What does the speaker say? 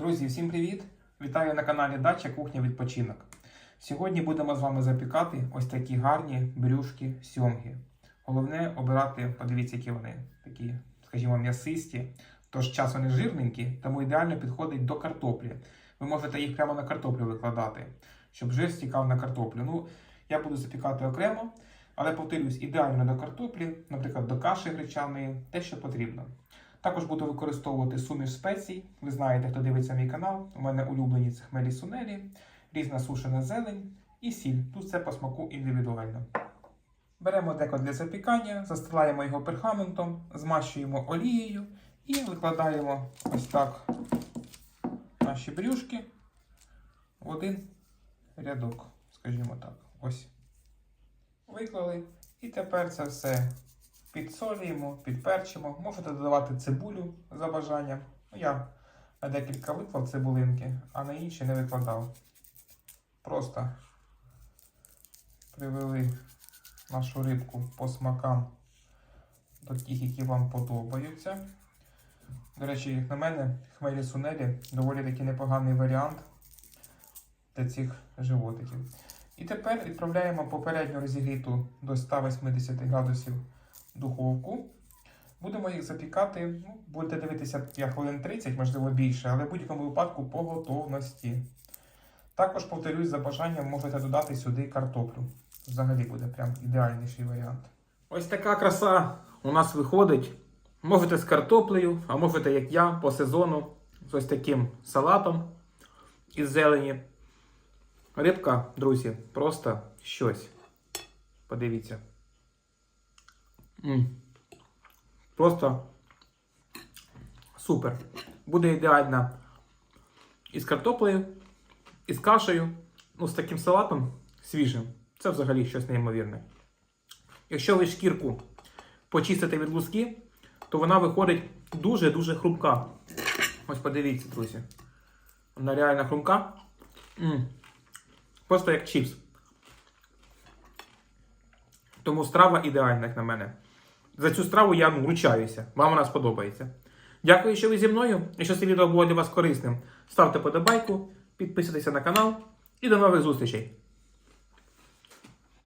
Друзі, всім привіт! Вітаю на каналі Дача Кухня Відпочинок. Сьогодні будемо з вами запікати ось такі гарні брюшки сьомги. Головне обирати, подивіться, які вони такі, скажімо, м'ясисті. Тож час вони жирненькі, тому ідеально підходить до картоплі. Ви можете їх прямо на картоплю викладати, щоб жир стікав на картоплю. Ну, я буду запікати окремо, але повторюсь, ідеально до картоплі, наприклад, до каші гречаної, те, що потрібно. Також буду використовувати суміш спецій. Ви знаєте, хто дивиться мій канал. У мене улюблені це хмелі сунелі, різна сушена зелень і сіль. Тут все по смаку індивідуально. Беремо деко для запікання, застилаємо його перхаментом, змащуємо олією і викладаємо ось так наші брюшки в один рядок, скажімо так. Ось. Виклали. І тепер це все підсолюємо, підперчимо. Можете додавати цибулю за бажанням. Ну, я на декілька виклав цибулинки, а на інші не викладав. Просто привели нашу рибку по смакам до тих, які вам подобаються. До речі, як на мене, хмелі сунелі доволі таки непоганий варіант для цих животиків. І тепер відправляємо попередньо розігріту до 180 градусів духовку. Будемо їх запікати, ну, будете дивитися я хвилин 30, можливо більше, але в будь-якому випадку по готовності. Також, повторюсь, за бажанням можете додати сюди картоплю. Взагалі буде прям ідеальніший варіант. Ось така краса у нас виходить. Можете з картоплею, а можете, як я, по сезону, з ось таким салатом із зелені. Рибка, друзі, просто щось. Подивіться. М. Просто супер. Буде ідеально і з картоплею, і з кашею, ну, з таким салатом свіжим. Це взагалі щось неймовірне. Якщо ви шкірку почистите від луски, то вона виходить дуже-дуже хрупка. Ось подивіться, друзі. Вона реально хрумка. М. Просто як чіпс. Тому страва ідеальна, як на мене. За цю страву я ну, ручаюся. Вам вона сподобається. Дякую, що ви зі мною. Якщо це відео було для вас корисним, ставте подобайку, підписуйтесь на канал і до нових зустрічей.